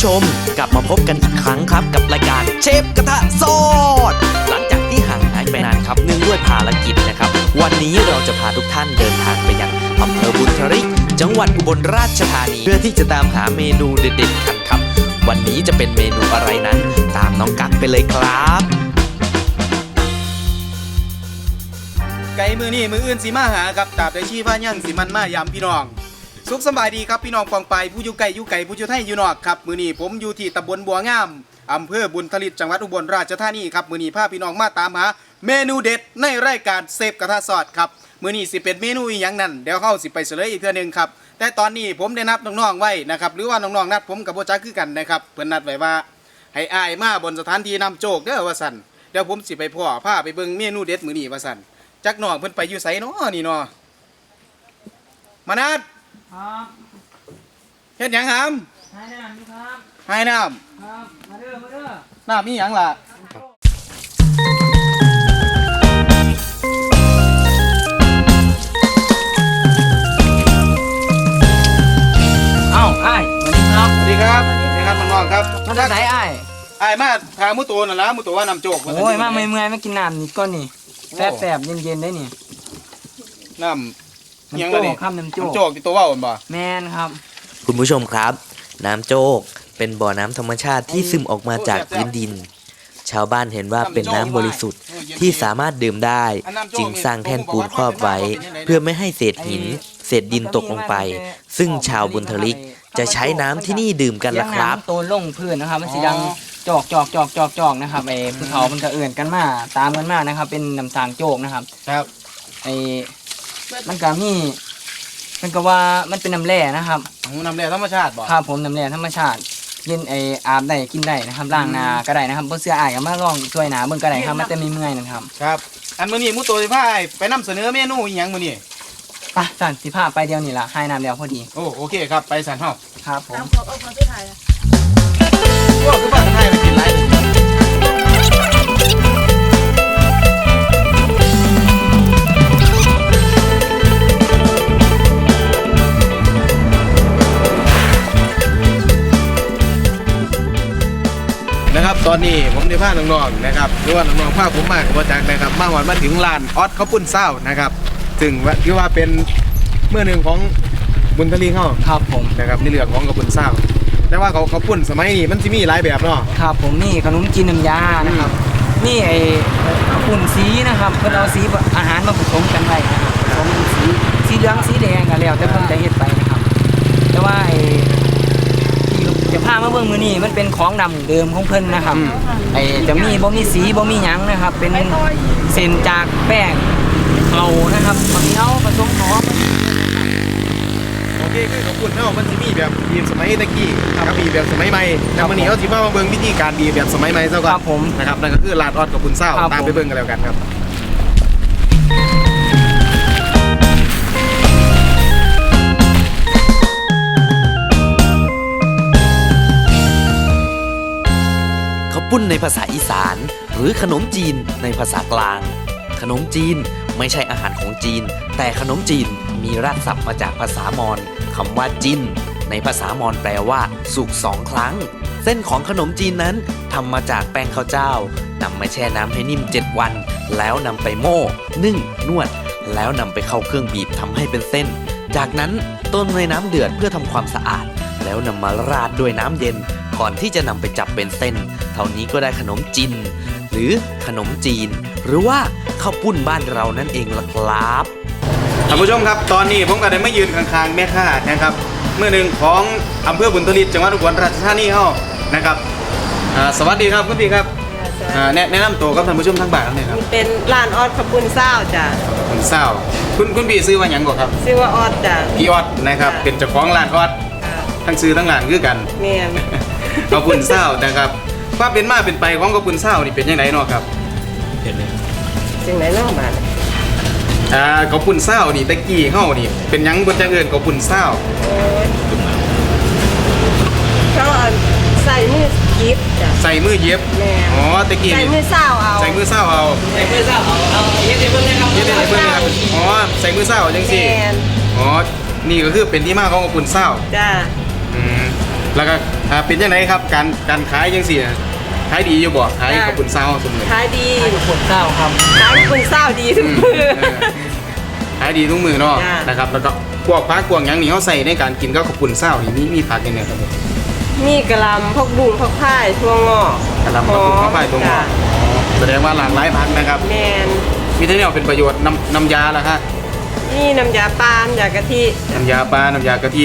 ผู้ชม กลับมาพบกันอีกครั้งครับกับรายการเชฟกระทะสดหลังจากที่ห่างหายไปนานครับเนื่องด้วยภารกิจนะครับ วันนี้เราจะพาทุกท่านเดินทางไปยังอำเภอบุญทริก จังหวัดอุบลราชธานี เพื่อที่จะตามหาเมนูเด็ดๆกันครับ วันนี้จะเป็นเมนูอะไรนั้น ตามน้องกั๊กไปเลยครับ ไก่มือนี่มืออื่นสีมาหาครับตาบใดชีพายั่งสีมันมายามพี่น้อง สุขสบายดีครับพี่น้องปองไปผู้อยู่ไก่อยู่ไก่ผู้อยู่ไทยอยู่นอกครับมือนี้ผมอยู่ที่ตำบลบัวงามอำเภอบุญทลิตจังหวัดอุบลราชธานีครับมือนี้พาพี่น้องมาตามหาเมนูเด็ดในรายการเซฟกระทะสอดครับมือนี้สิเป็นเมนูอหย่างนั้นเดี๋ยวเข้าสิไปเฉลยอีกเทื่อนึงครับแต่ตอนนี้ผมได้นัดน้องๆไว้นะครับหรือว่าน้องๆนัดผมกับโบจักคือกันนะครับเพื่อนนัดไว้ว่า ให้อายมาบนสถานที่นำโจกเด้อว่าสันเดี๋ยวผมสิไปพ่อพาไปเบิ่งเมนูเด็ดมือนี้ว่าสันจักน้องเพิ่นไปอยู่ไสเนาะนี่เนาะมานัด ครับเฮ็ดหยังหามนายน้ำนี่ครับให้น้ครับมาเด้อมาเด้อำน้ำมีหยังล่ะเอ้าไอ้ายสวัสดีครับสวัสดีครับสวัสดีครับน้องๆครับมาจากไหนไอ้ายอ้ายมาทางมุตัวนั่นล่ะมุตัวว่านำโจกว่าซั่นโอ้ยมาเมื่อยๆมากินน้ำนี่ก้อนนี่แซ่บแสบๆเย็นๆได้นี่น้ำห ยังล่ะนี่น้ำโจ๊กครับน้ำโจ๊ก น้ำโจกที่ตัวเว้าหั่นบ่แมนครับ คุณผู้ชมครับ น้ำโจกเป็นบ่อน้ำธรรมชาติที่ซึมออกมาจากพื้นดิน ชาวบ้านเห็นว่าเป็นน้ำบริสุทธิ์ที่สามารถดื่มได้ จึงสร้างแท่นปูนครอบไว้ เพื่อไม่ให้เศษหิน เศษดินตกลงไป ซึ่งชาวบุญทลิกจะใช้น้ำที่นี่ดื่มกันละครับ เสียงน้ำโตนลงพื้นนะครับ มันสีดังจอกจอกจอกจอกจอกนะครับไอ้ภูเขามันก็เอื่นกันมาตามกันมานะครับ เป็นน้ำสางโจกนะครับ ครับไอ้ มันก็มีมันก็ว่ามันเป็นน้ำแร่นะครับหูน้ำแร่ธรรมชาติบ่ครับผมน้ำแร่ธรรมชาติ เย็นไออาบได้กินได้นะครับล้างหนาก็ได้นะครับเพื่อเสื้ออายก็มาลองช่วยหนาเบิ่งก็ได้ครับมันจะมีเมื่อยนะครับครับ อันมื้อนี้มุตัวสิพาอ้ายไปนำเสนอเมนูอีหยังมื้อนี้ไปสั่นสิพาไปเดียวนี่ละให้น้ำเดียวพอดีโอ้โอเคครับไปสันเฮาครับผมว่าคือบ้านไทยไปกินหลายเลย ตอนนี้ผมได้พาน้องๆนะครับหรือว่าน้องๆพาผมมากับพ่อจักรนะครับมาหอนมาถึงลานออสข้าวปุ้นเศร้านะครับซึ่งว่าคือว่าเป็นเมื่อหนึ่งของบุญทลีเขาครับผมนะครับในเรื่องของข้าวปุ้นเศร้าแต่ว่าเขาข้าวปุ้นสมัยนี้มันจะมีหลายแบบเนาะครับผมนี่ขนมจีนน้ำยานะครับนี่ไอ้ปุ่นสีนะครับเพิ่นเอาสีอาหารมาผสมกันไว้นะครับผสมเป็นสีสีเหลืองสีแดงกันแล้วแต่เพิ่นจะเฮ็ดไปนะครับ แต่ว่าไอ้ที่จะพามาเบิ่งมื้อนี้มันเป็นของดำเดิมของเพิ่นนะครับอืมไอ้จะมีบ่มีสีบ่มีหยังนะครับ เป็นเส้นจากแป้งเอานะครับบางทีเอาผสมหอมโอเคคือข้าวปุ้นเนาะมันจะมีแบบบีบสมัยตะกี้กับบีบแบบสมัยใหม่แล้ววันนี้เขาสิมามาเบิ่งวิธีการบีบแบบสมัยใหม่ซะก่อนครับผมนะครับนั่นก็คือลานออสกับปุ้นเศร้าครับตามไปผมเบิ่งกันแล้วกันครับ ปุ้นในภาษาอีสาน หรือขนมจีนในภาษากลาง ขนมจีนไม่ใช่อาหารของจีน แต่ขนมจีนมีรากศัพท์มาจากภาษามอญคำว่าจินในภาษามอญแปลว่าสุกสองครั้ง เส้นของขนมจีนนั้นทำมาจากแป้งข้าวเจ้านำมาแช่น้ำให้นิ่ม 7 วัน แล้วนำไปโม่ นึ่ง นวด แล้วนำไปเข้าเครื่องบีบทำให้เป็นเส้น จากนั้นต้มในน้ำเดือดเพื่อทำความสะอาด แล้วนำมาราดด้วยน้ำเย็น ก่อนที่จะนำไปจับเป็นเส้น เท่านี้ก็ได้ขนมจีนหรือขนมจีน หรือว่าข้าวปุ้นบ้านเรานั่นเองล่ะครับท่านผู้ชมครับ ตอนนี้ผมก็ได้มายืนข้างๆแม่ค้านะครับ เมื่อหนึ่งของอำเภอบุญทลิตจังหวัดอุบลราชธานีเฮานะครับอ่าสวัสดีครับคุณพี่ครับอ่าแนะแนะนำตัวกับท่านผู้ชมทางบ้านครับเนี่ยครับเป็นร้านออดขบุญเศร้าจ้ะคุณเศร้าคุณคุณพี่ซื้อว่าหยังก่อนครับ ชื่อว่าออดจ้ะพี่ออดนะครับเป็นเจ้าของร้านออดทั้งซื้อทั้งร้านคือกันแม่น ขอบคุณเศร้านะครับว่าเป็นมาเป็นไปของขอบคุณเศร้านี่เป็นยังไงเนาะครับจึงไหนเนอกบ้านอ่าขอบคุณเศร้านี่ตะกี้เฮานี่เป็นหยังบ่จังเอิ้นขอบคุณเศร้าโอ้ยเขาเอาใส่มือกิฟจ้ะ ใส่มือเย็บแม่ อ๋อตะกี้ใส่นี่มือเศร้าเอา ใส่มือเศร้าเอาใส่มือเศร้าเอาเอาเฮ็ดให้เบิ่งเลยครับเย็บได้เพิ่นครับอ๋อใส่มือเศร้าจังซี่แม่น อ๋อนี่ก็คือเป็นที่มาของขอบคุณเศร้า จ้ะอืมแล้วก็ อ่าเป็นยังไงครับการการขายยังสี่ขายดีอยู่บ่ขายขอบคุณเศร้าเสมอขายดีขายขวดเก้าครับขายคุณเศร้าดีทุกมือเออขายดีทุกมือเนาะจ้ะนะครับแล้วก็พวกพักพวกหยังนี่เขาใส่ในการกินก็ขอบคุณเศร้านี่มีมีผักยังไงครับผมมีกระหลำพวกบุ้งพวกพายทั่วงอกกระหลำผักบุ้งผักพายตัวงอกจ้ะแสดงว่าหลากหลายพักนะครับแมนมีทั้งแนวเป็นประโยชน์น้ำน้ำยาละฮะนี่น้ำยาปลาน้ำยากะทิน้ำยาปลาน้ำยากะทิ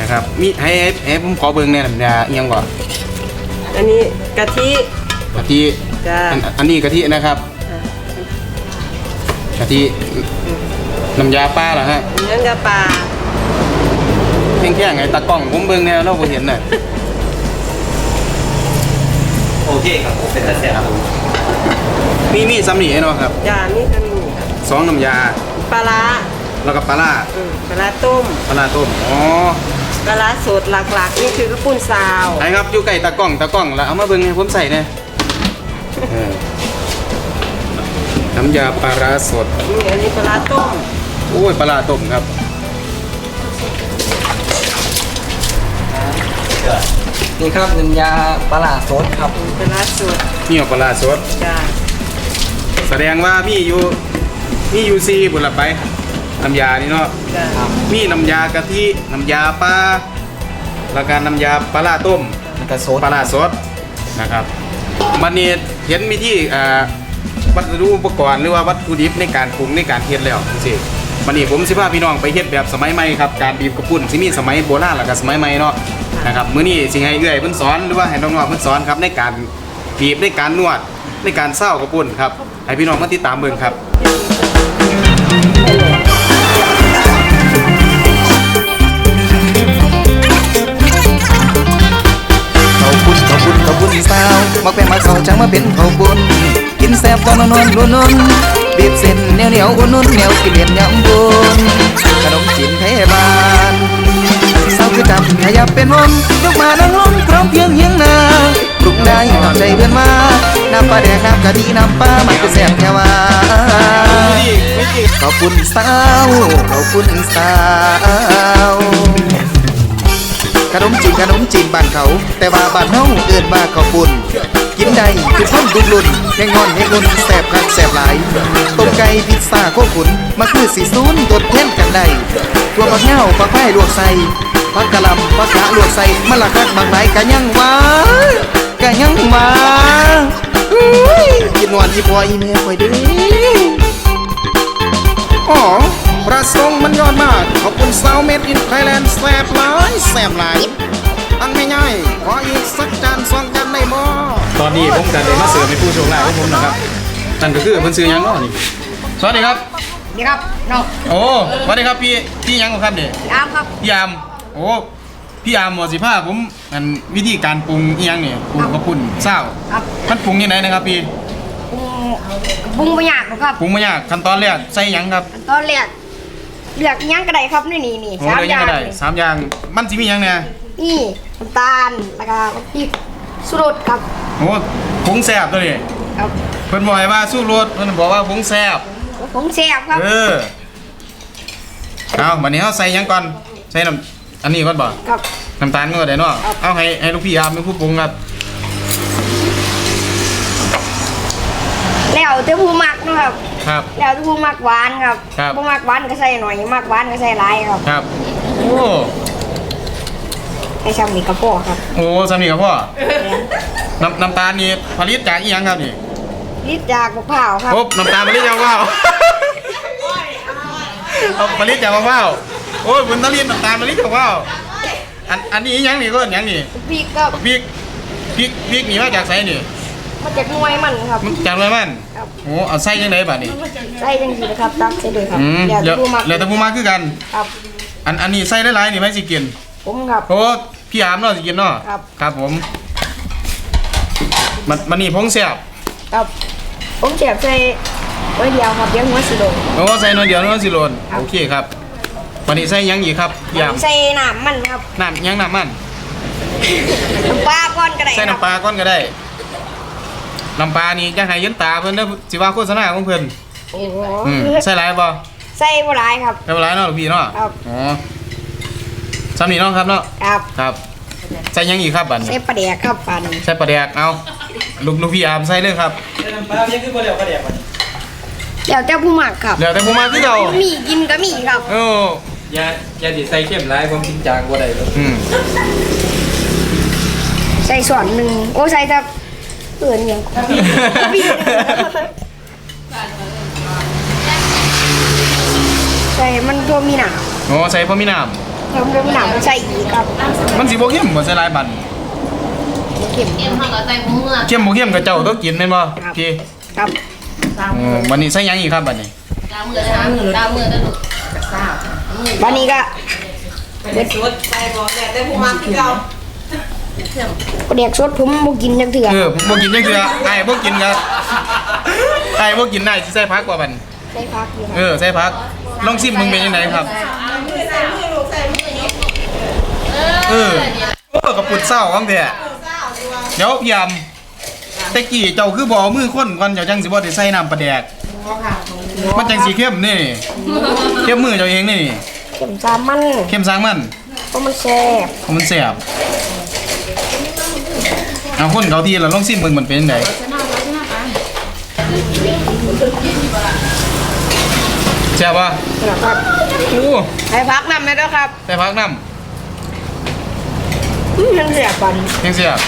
นะครับมีให้ให้ให้ผมขอเบิ่งเนี่ยน้ำยาเอียงก่อนอันนี้กะทิกะทิจ้ะอันอันนี้กะทินะครับกะทิน้ำยาปลาเหรอฮะน้ำยาปลาเพียงแค่ไงตากล้องผมเบิ่งเนี่ยเราบ่เห็นน่ะโอเคครับเป็นตาแซ่บมีมีซ้ำนี่เนาะครับจ้ามีขนมสองน้ำยาปลาร้าแล้วก็ปลาร้าอืมปลาร้าต้มปลาร้าต้มอ๋อ ปลาร้าสดหลักๆ นี่คือกระปุ้นซาวไอ้ครับอยู่ใกล้ตากล้องตากล้องแล้วเอามาเบิ่งให้ผมใส่เนี่ยเออน้ำยาปลาร้าสด นี่อันนี้ปลาร้าต้มโอ้ยปลาร้าต้มครับ นี่ครับน้ำยาปลาร้าสดครับปลาร้าสดนี่เอาปลาร้าสด จ้าแสดงว่ามีอยู่มีอยู่ซีบุญละไป น้ำยานี่เนาะจ้ามีน้ำยากะทิน้ำยาปลาแล้วก็น้ำยาปลาร้าต้มมันก็สดปลาร้าสดนะครับมันนี่เห็นมีที่อ่าวัสดุอุปกรณ์หรือว่าวัตถุดิบในการปรุงในการเฮ็ดแล้วจังซี่มันนี่ผมสิพาพี่น้องไปเฮ็ดแบบสมัยใหม่ครับการบีบกระปุ่นสิมีสมัยโบราณแล้วก็สมัยใหม่เนาะนะครับมื้อนี้สิให้เอื้อยเพิ่นสอนหรือว่าให้น้องๆเพิ่นสอนครับในการบีบในการนวดในการเศร้ากระปุ่นครับให้พี่น้องมาติดตามเบิ่งครับ มาเป็นมาเขาจังมาเป็นเขาบุญกินแซ่บตอนนอนนุ่นนุ่นบีบเส้นเหนียวเหนียวอุ่นนุ่นเหนียวกินเหรียญยำบุญขนมจีนเทบานสาวคือจำขยับเป็นวนยกมานั่งลงพร้อมเพียงเฮียงนาปรุงได้ตามใจเพื่อนมาน้ำปลาแดกน้ำกะทิน้ำปลามันก็แซ่บแค่ว่าขอบคุณสาวขอบคุณสาว ขนมจีนขนมจีนบ้านเขา แต่ว่าบ้านเฮาเอิ้นว่าข้าวปุ้นกินได้คือคนทุกรุ่นแห่งงอนแห่งงนแสบคักแสบหลายต้มไก่พิซซ่าโคขุนมาคือสีซูนตดแทนกันได้ตัวผักเหง้าผักไผ่ลวกใส่ผักกะหล่ำผักกะลวกใส่มะละคักบางหลายกะยังวากะยังหวาอุ้ยกินหวานอีพ่ออีแม่ข่อยด้ออ๋ อประสงค์มันยอดมาก ขอบคุณสาวเมดอินไทยแลนด์แซ่บหลายแซ่บหลายอันไม่ง่ายขออีกสักจานสองจานได้บ่ตอนนี้ผมจะได้มาเสิร์ฟให้ผู้โชคดีของผมนะครับนั่นก็คือเพิ่นซื้อหยังเนาะนี่สวัสดีครับนี่ครับน้องโอ้สวัสดีครับพี่พี่หยังครับนี่อามครับพี่ยามโอ้พี่ยามหมอสิผ้าผมอันวิธีการปรุงอีหยังนี่ปรุงกระปุ่นเศร้าครับมันปรุงยังไงนะครับพี่ปรุงปรุงบางอย่างครับปรุงไม่ยากขั้นตอนแรกใส่หยังครับตอนแรก เลือกอิหยังก็ได้ครับนี่นี่นี่โอ้สามเลยอยังย่างก็ได้สามอย่างมันสิมีหยังเนี่ยนี่น้ำตาลแล้วก็พริกสุรสครับโอ้ผงแซ่บตัวนี้ครับเพิ่นบอกให้ว่าสู้รสเพิ่นบอกว่าผงแซ่บผงแซ่บครับเออเอาบัดนี้เฮาใส่หยังก่อนใส่น้ำอันนี้ก่อนบ่ครับน้ำตาลก็ได้เนาะเอาให้ให้ลูกพี่ยามเป็นผู้ปรุงครับ แล้วแต่ผู้มักนะครับ ครับ แล้วแต่ผู้มักหวานครับครับ ผู้มักหวานก็ใส่หน่อยมักหวานก็ใส่หลายครับครับ โอ้ให้ชำนี่กระโปงครับโอ้สามีกับพ่อ น้ำน้ำตาลนี่ผลิตจากอีหยังครับนี่ลิตรจากมะพร้าวครับโอ้น้ำตาลผลิตจากมะพร้าวเอาผลิตจากมะพร้าวโอ้ยผลผลิตน้ำตาลผลิตจากมะพร้าวอันอันนี้อีหยังนี่ก็อันหยังนี่พริกครับพริกพริกพริกนี่มาจากไสนี่ มาจากหน่วยมันครับ มันจากอะไรมันครับ โอ้เอาใส่ยังไงบัดนี้ใส่จังซี่นะครับตักใส่เลยครับอืมแล้วแล้แต่วผู้มักแล้วแต่ผู้มาคือกัน ครับ อันอันนี้ใส่หลายๆนี่ไม่สิกินผมครับ โอ้พี่อามเนาะสิกินเนาะครับ ครับผมมันมันนี่พงแซ่บครับ ผมเจ็บใส่ไว้เดียวครับเดี๋ยังหัวสิโดนโอ้ใส่หน้อยเดียวน้อยสิโลนครับ โอเคครับวันนี้ใส่หยังอีกครับพี่อามใส่น้ำมันครับน้ำหยังน้ำมันน้ำปลาก้อนก็ได้ใส่น้ำปลาก่อนก็ได้ น้ำปลานี่ยังให้ยันตาเพิ่นเด้อสิว่าโฆษณาของเพิ่นโอ้โหอืมใส่หลายบ่ใส่บัวลายครับใส่บ่หลายเนาะลูกพี่เนาะครับ อ๋อซ้ำนี่เนาะครับเนาะครับครับใส่หยังอีกครับบัดใส่นี้ปลาแดกครับปันใส่ปลาแดกเอาลูกลูกพี่อามใส่เลยครับเดี๋ยวเจ้าผู้หมักครับเดี๋ยวแต่ผมมาคือเก่ามีกินก็มีครับโอ้อย่าอย่าดิใส่เข้มร้ายผมกินจางบ่ได้เลยอืมใส่ส่วนหนึ่งโอ้ใส่แต่ เอื่นอย่างพี่ใส่มันตัวมีหนามโอ้ใส่พอมีน้เพิ่มตัวมีหนามใส่อีกครับำมันสิบ่เข้มบ่ใส่หลายบันเข็ม เอ็มเขาก็ใส่หัวเมือกเข้มบ่เข้มกับเจ้าต้องกินแม่นบ่พี่ครับโอ้วันนี้ใส่หยังอีกครับบัดนี้ดาวมือดาวมือดาวมือได้ลูกวันนี้ก็ ปลาแดกสดผมบ่กินจังเถื่อเออบ่กินจังซี่ละไอ้บ่กินก็ไอ้บ่กินได้สิใส่ผักกว่าบัดใส่พักอยู่เออใส่ผักลองชิมมึงเป็นยังไงครับ เออโอ้กระปุดเศร้าของแท้เดี๋ยวพี่ยามตะกี้เจ้าคือบ่เอามือคนก่อนเจ้าจังสิบ่ได้ใส่น้ำปลาแดกมันจังสิเข้มนี่เข้มมือเจ้าเองนี่ เข็มซามันเข้มสร้างมันเพราะมันแซ่บเพราะมันแซ่บ เอาคนเขาทีแล้วลองชิมมึงมันเป็นยังไงแซ่บป่ะครับโอ้ใส่พักน้ำไหมด้วยครับใส่ผักน้อืมมันแซ่บปันำเพียบ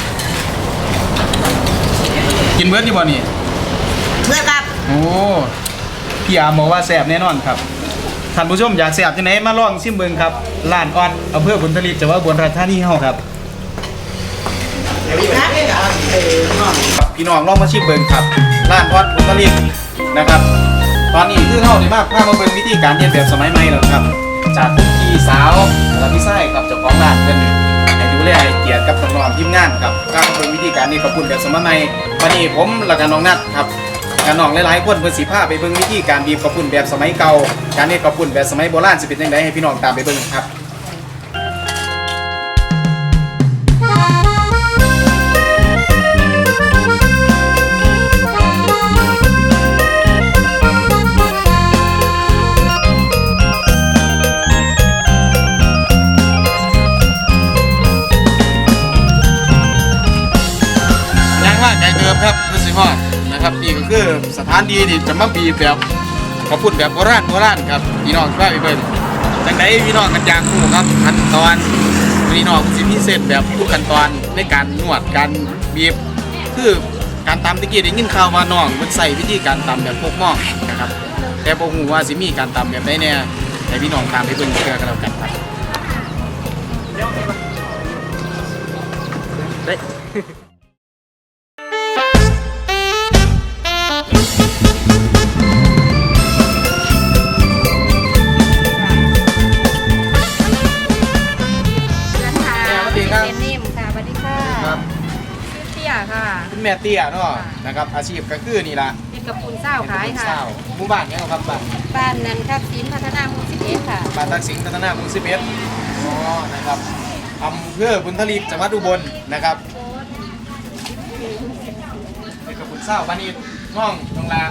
กินเบิร์ดที่บ่นี่เพื่อครับโอ้พี่อาร์มบอกว่าแสบแน่นอนครับท่านผู้ชมอยากแสบที่ไหนมาลองชิมเบิงครับร้านออดอำเภอผลผลิตจังหวัดอุบลราชธานีเฮาครับ พี่น้องลองมาชิมเบิงครับร้านออดผลผลิตนะครับ ตอนนี้คือเฮาได้มากพามาเบิ่งวิธีการเรียนแบบสมัยใหม่แล้วครับ จากพี่สาวและพี่ชายครับเจ้าของร้านเพิ่นให้ดูแลให้เกียรติกับน้องทีมงานครับการเบิ่งวิธีการนี้ขอบคุณแบบสมัยใหม่วันนี้ผมและก็น้องนัดครับการน้องหลายๆคนเพิ่นสิพาไปเบิ่งวิธีการบีบกระปุ่นแบบสมัยเก่าการเฮ็ดกระปุ่นแบบสมัยโบราณสิเป็นจังไดให้พี่น้องตามไปเบิ่งครับานที่ที่จะมาบีบแบบกระปุ่นแบบโบราณโบราณครับพี่น้องพาไปเบิ่งจังไดพี่น้องกันอยากรู้ครับขั้นตอนพี่น้องสิพิเศษแบบทุกขั้นตอนในการนวดการบีบคือการตำตะกี้ได้ยินข่าวว่าน้องมันใส่วิธีการตำแบบพวกหม้อนะครับแต่บ่ฮู้ว่าสิมีการตำแบบใดแน่ให้พี่น้องตามไปเบิ่งเพื่อกันแล้วกันครับค่ ม่เตี้ยเนาะนะครับอาชีพก็คือนี่ล่ะเป็นกระปุนเศร้าขายเป็นค่ะเศร้าหมู่บ้านเนี่ยครับบ้านบ้านนั้นครับสินพัฒนาหมู่สิบเอ็ดค่ะบ้านตักสิงห์พัฒนาหมู่สิบเอ็ดอ๋อนะครับอำเภอบุญทลีจังหวัดอุบลนะครับเป็นกระปุนเศร้าบ้านนี้น้องน้องลา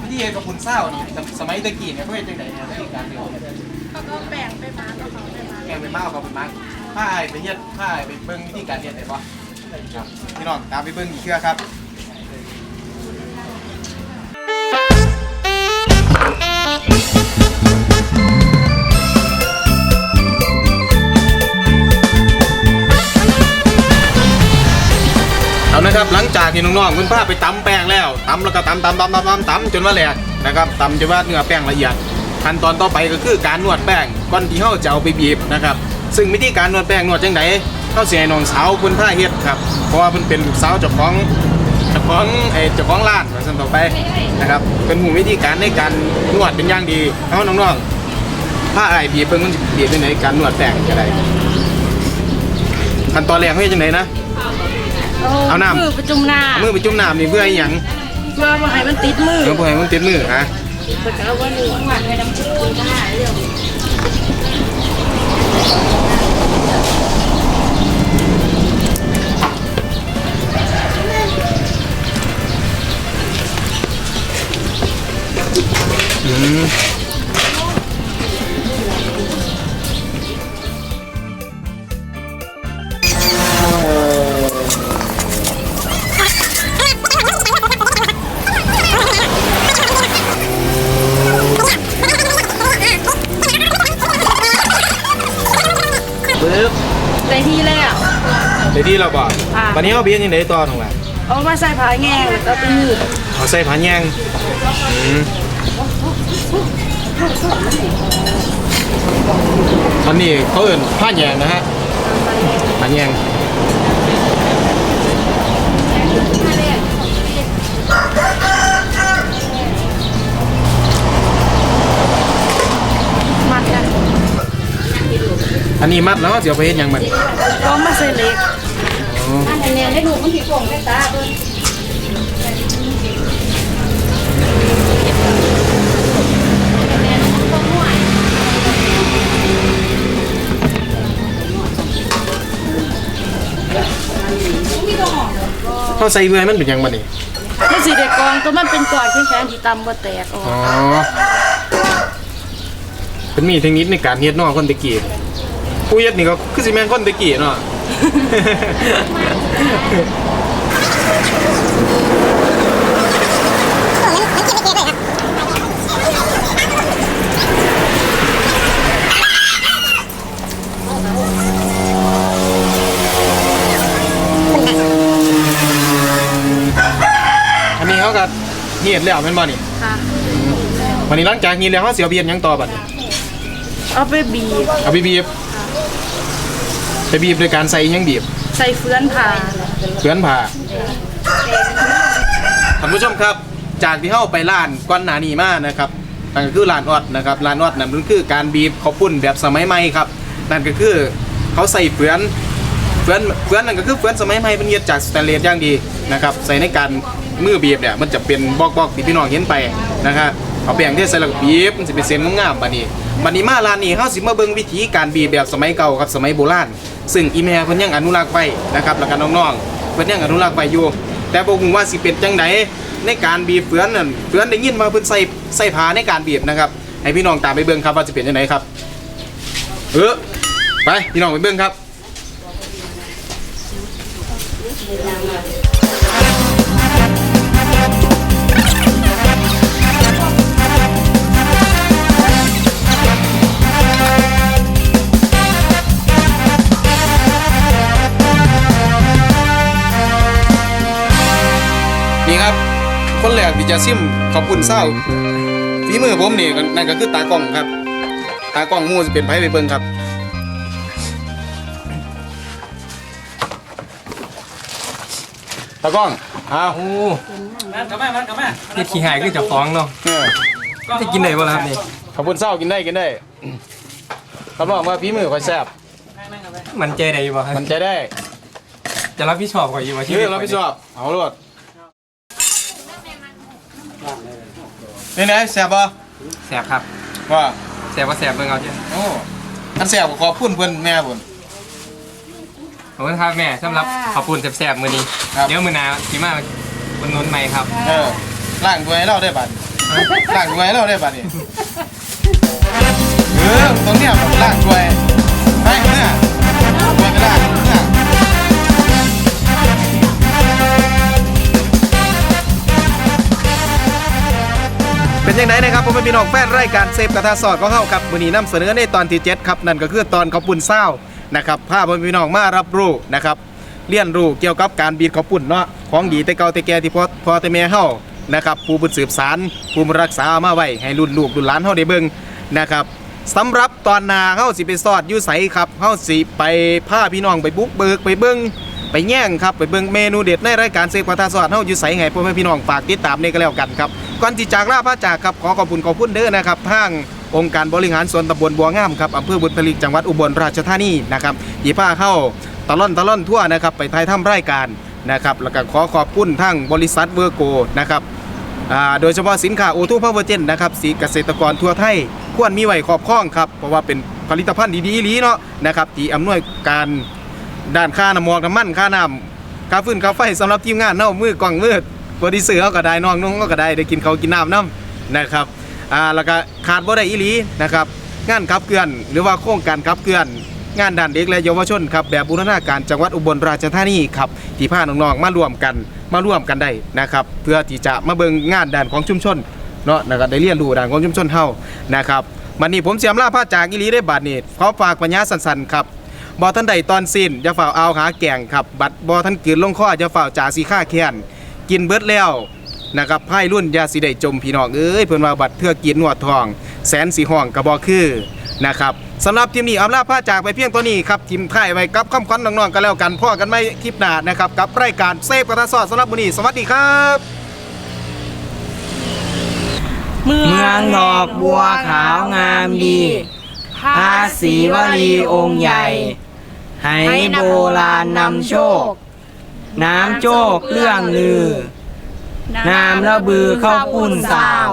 วิธีเฮ็ดกระปุนเศร้านี่สมสมัยตะกี้เนี่ยเขาเฮ็ดจังไดเนี่ยวิธีการเดียวเขาก็แบ่งไปมาเขาไปมาแกงไปมากกว่าเป็นมักผ้าไอ้ไปเฮ็ดผ้าไอ้ไปเบิ่งวิธีการเฮ็ดได้บ่ ครับพี่น้องตามไปเบิ่งอีกเทื่อครับเอานะครับหลังจากที่น้องๆคุณป้าไปตำแป้งแล้วตำแล้วก็ตำตำตำตำตำตำจนว่าแหลกนะครับตำจนว่าเนื้อแป้งละเอียดขั้นตอนต่อไปก็คือการนวดแป้งก่อนที่เราจะเอาไปบีบนะครับซึ่งวิธีการนวดแป้งนวดจังได เขาเสียน้องสาวคุณป้าเฮ็ดครับ เพราะว่าเพิ่นเป็นลูกสาวเจ้าของเจ้าของไอ้เจ้าของร้านว่าซั่นต่อไปนะครับ เป็นหูวิธีการในการนวดเป็นอย่างดีเอาน้องๆผ้าไอ้ายบีบเพิ่นมันสิบีบจังไดการนวดแป้งจะได้ขั้นตอนแรกเขาเฮ็ดจังไดนะเอาน้ำมือประจุมน้เอามือไปจุ่มน้ำนี่เพื่ออหยังำเพื่อว่าให้มันติดมือเพื่อบ่ให้มันติดมือฮะเพื่อเอาไว้หนึ่งหวานไว้น้ำจิ้มก็หายเรื่อง อืมปที่แล้เลยที่เราบอกอวันนี้เอาเบี้ยยังไนตัวหนูอะเอามาใส่ผาแง่แล้วก็ไปนีบเขาใส่ผานแง่ อันนี้เขาเอิ่นผ้าแยงนะฮะผ้าแยงมัดกันอันนี้มัดแล้วเดี๋ยวไปเฮ็ดหยังมันเอามาใส่เล็กอ๋ออันนี้ได้ดูมันผิดกล่องได้ตาเบิ่งเขาใส่เบื่อให้มันเป็นหยังมันนี่มันสีได้กองตัวมันเป็นก่อนแข็งๆที่ตำบ่แตกออกอ๋อเป็นมีเทคนิคในการเฮ็ดเนาะคนตะกี้ผู้เฮ็ดนี่ก็คือสิแม่นคนตะกี้เนาะ อันนี้เขาก็เฮ็ดแล้วแม่นบ่นี่ค่ะวันนี้หลังจากนี้แล้วเขาเสียเบียนหยังต่อบัดนี้เอาไปบีบเอาไปบีบไปบีบโดยการใส่หยังบีบ ใส่เฟือนผ่าเพื่อนผ่าท่านผู้ชมครับ จากที่เข้าไปร้านก้อนหนานีมานะครับนั่นก็คือร้านออดนะครับร้านออดนั่นมันคือการบีบข้าวปุ้นแบบสมัยใหม่ครับ นั่นก็คือเขาใส่เฟือน เฟือนเฟือนนั่นก็คือเฟือนสมัยใหม่เป็นเย็ดจากสแตนเลสอย่างดีนะครับใส่ในการมือบีบเนี่ยมันจะเป็นบอกบอกที่พี่น้องเห็นไปนะครับเอาแป้งที่ใส่แล้วก็บีบมันจะเป็นเส้นงามๆบัดนี้บัดนี้มาร้านนี้เฮาสิมาเบิ่งวิธีการบีบแบบสมัยเก่าครับสมัยโบราณซึ่งอีแม่เพิ่นยังอนุรักษ์ไว้นะครับแล้วก็น้องๆเพิ่นยังอนุรักษ์ไว้อยู่แต่บ่ฮู้ว่าสิเป็นจังไดในการบีบเฟือนนั่นเฟือนได้ยินว่าเพิ่นใส่ใส่ผ้าในการบีบนะครับให้พี่น้องตามไปเบิ่งครับว่าสิเป็นจังไดครับเออไปพี่น้องไปเบิ่งครับ นี่ครับ คนแรกที่จะซิมขอบคุณเศร้าฝีมือผมนี่ก็นั่นก็คือตากล้องครับ ตากล้องมูจะเป็นไผไปเบิ่งครับ ตากล้องอ้าวโอ้เฮ็ดขี้หายคือเจ้าของเนาะเออจะกินได้บ่ล่ะครับนี่ขอบคุณเศร้ากินได้กินได้รับรองว่าฝีมือค่อยแซ่บมันใจได้บ่ครับมันจะได้จะรับผิดชอบข่อยอยู่ว่าชีเรื่วิอตงรับผิดชอบเอาโลดนี่ไงแซ่บป่ะแซ่บครับว่าแซ่บบ่แซ่บเบิ่งเอาเจ้ะโอ้อันแซ่บก็ขอบคุณเพื่อนแม่ผมข อบคุณครับแม่สำหรับขอบคุณแซ่บๆมื้อนี้ครับ เดี๋ยวมื้อหน้าสิมาอุดหนุนใหม่ครับ เออล่างด้วยให้เราได้บัตรล่างด้วยให้เราได้บัตรนี่เออตรงเนี้ยผมล่างด้วยไปเนี่ยด้วยไปล่างเนี่ยเป็นยังไงนะครับผมเป็นพี่น้องแฟนรายการเซฟกระทะสอดของเฮาครับวันนี้นำเสนอในตอนที่ 7 ครับ นั่นก็คือตอนข้าวปุ้นเศร้า นะครับพาพี่น้องมารับรู้นะครับเรียนรู้เกี่ยวกับการบีดข้าวปุ้นเนาะของดีแต่เก่าแต่แก่ที่พอพอแต่แม่เฮานะครับผู้บุญสืบสารผู้รักษามาไว้ให้รุ่นลูกรุ่นหลานเฮาได้เบิ่งนะครับสำหรับตอนนาเฮาสิไปสอดอยู่ไสครับเฮาสิไปพาพี่น้องไปบุกเบิกไปเบิ่งไปแย่งครับไปเบิ่งเมนูเด็ดในรายการเซฟกระทะสอดเฮาอยู่ไสให้พ่อแม่พี่น้องฝากติดตามนี่ก็แล้วกันครับก่อนที่จากลาพระจากครับขอขอบคุณขอบคุณเด้อนะครับทาง องค์การบริหารส่วนตำบลบัวงามครับอำเภอบุตรลิกจังหวัดอุบลราชธานีนะครับหยิบผ้าเข้าตะล่อนตะล่อนทั่วนะครับไปถ่ายทำรายการนะครับแล้วก็ขอขอบคุณทั้งบริษัทเวอร์โกนะครับอ่าโดยเฉพาะสินค้าโอทูพาวเวอร์เจนนะครับสีเกษตรกรทั่วไทยควรมีไว้ครอบครองครับเพราะว่าเป็นผลิตภัณฑ์ดีๆลีเนาะนะครับที่อำนวยการด้านค่าน้ำมอกน้ำมันค่าน้ำค่าฟืนค่าไฟสำหรับทีมงานเน่ามือกล่องมืดบริสือเขาก็ได้น้องนุ่งก็ได้ได้กินเขากินน้ำน้ำนะครับ อ่าแล้วก็ขาดบ่ได้อีหลีนะครับงานขับเคลื่อน หรือว่าโครงการขับเคลื่อน งานด้านเด็กและเยาวชนครับแบบบูรณาการจังหวัดอุบลราชธานีครับที่พาน้องๆมาร่วมกันมาร่วมกันได้นะครับเพื่อที่จะมาเบิ่งงานด้านของชุมชนเนาะนะครับได้เรียนรู้ด้านของชุมชนเฮานะครับวันนี้ผมเสียมล่าพาจากอีหลีได้บาดนี้ขอฝากปัญญาสันๆครับบอท่านใดตอนสิ้นอย่าฝ่าเอาหาแก่งครับ บัดบอท่านกินลงคออย่าฝ่าจ่าสีข้าแค้นกินเบิดแล้ว นะครับไพ่รุ่นยาสิได้จมพี่น้องเอ้ยเพิ่นว่าบัดเทือกินหนวดทอง แสนสีห้องกระบอกคือนะครับสำหรับทีมนี้อำลาผ้าจากไปเพียงตัวนี้ครับทีมไทยไว้กับคำขวัญน้องๆกันแล้วกันพ่อกันไม่คลิปหนานะครับกับรายการเซฟกระทะซอดสำหรับมื้อนี้สวัสดีครับ เมืองดอกบัวขาวงามดีพระศรีวลีองค์ใหญ่ ให้โบราณนำโชค น้ำโจกเรื่องลือ น้ำระบือเข้าปุ่นสาว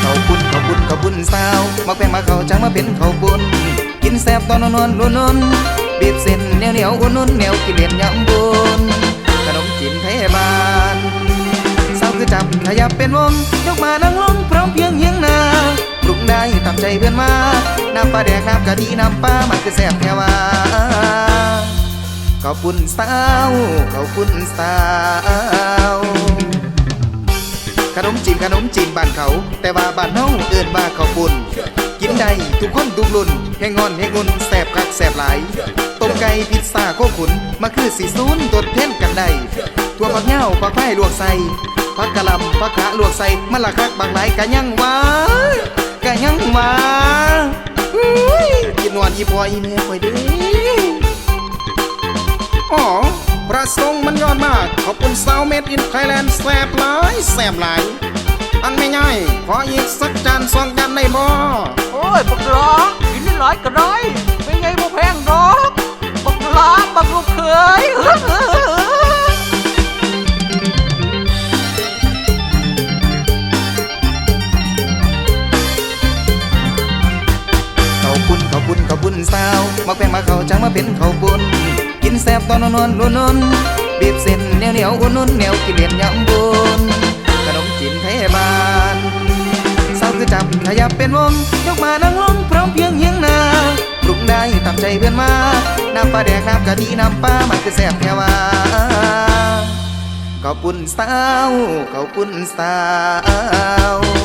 เขาปุ้นเขาปุ้นเขาปุ้นสาวมักแป้งมาเขาจังมาเป็นเขาปุ้นกินแซ่บตอนนวลนุ่นๆบีบเส้นเหนียวเหนียวอุ่นนุ่นเหนียวกินเลียนยำบุญขนมจีนไทยบ้านสาวคือจับขยับเป็นวงยกมานั่งลงพร้อมเพียงเฮียงนา ปรุงได้ตามใจเพื่อนมา น้ำปลาแดกน้ำกะทิน้ำปลามันคือแซ่บแค่ว่าเขาปุ้นสาวเขาปุ้นสาวขนมจีนขนมจีนบ้านเขา แต่ว่าบ้านเฮาเอิ้นว่าข้าวปุ้นกินได้ทุกคนทุกรุ่นแหงงอนแหงงุนแสบคักแสบหลายต้มไก่พิซซ่าโคขุนมาคือสีซูนตัวเท่นกันได้ทั่วผักเหง้าผักไผ่ลวกใส่ผักกะหล่ำผักขาลวกใส่มะละคักบางหลายกะยังหวา กะยังหวาอุ้ยกินนวลอีพ่ออีแม่ค่อยเด้ออ๋อพระทรงฆ์มันยอดมาก ขอบคุณซาวเมดอินไทยแลนด์แสบหลายแสบหลายอันไม่ง่ายขออีกสักจานสองจานได้บ่โอ้ยบักหลากินได้หลายก็ได้เป็นไงบ่แพงดอกบักหลาบักลูกเขย ขาปุ้นเขาปุ้นสาวมักแป้งมาเขาจังมาเป็นเขาปุ้นกินแซ่บตอนนวลนุ่นๆบีบเส้นเหนียวเหนียวอุ่นนุ่นเหนียวกินเลียนยำบุญขนมจีนไทยบ้านสาวคือจับขยับเป็นวงยกมานั่งลงพร้อมเพียงเฮียงนาปรุงได้ตามใจเพื่อนมาน้ำปลาแดกน้ำกะทิน้ำปลามันคือแซ่บแค่ว่าเขาปุ้นสาวเขาปุ้นสาว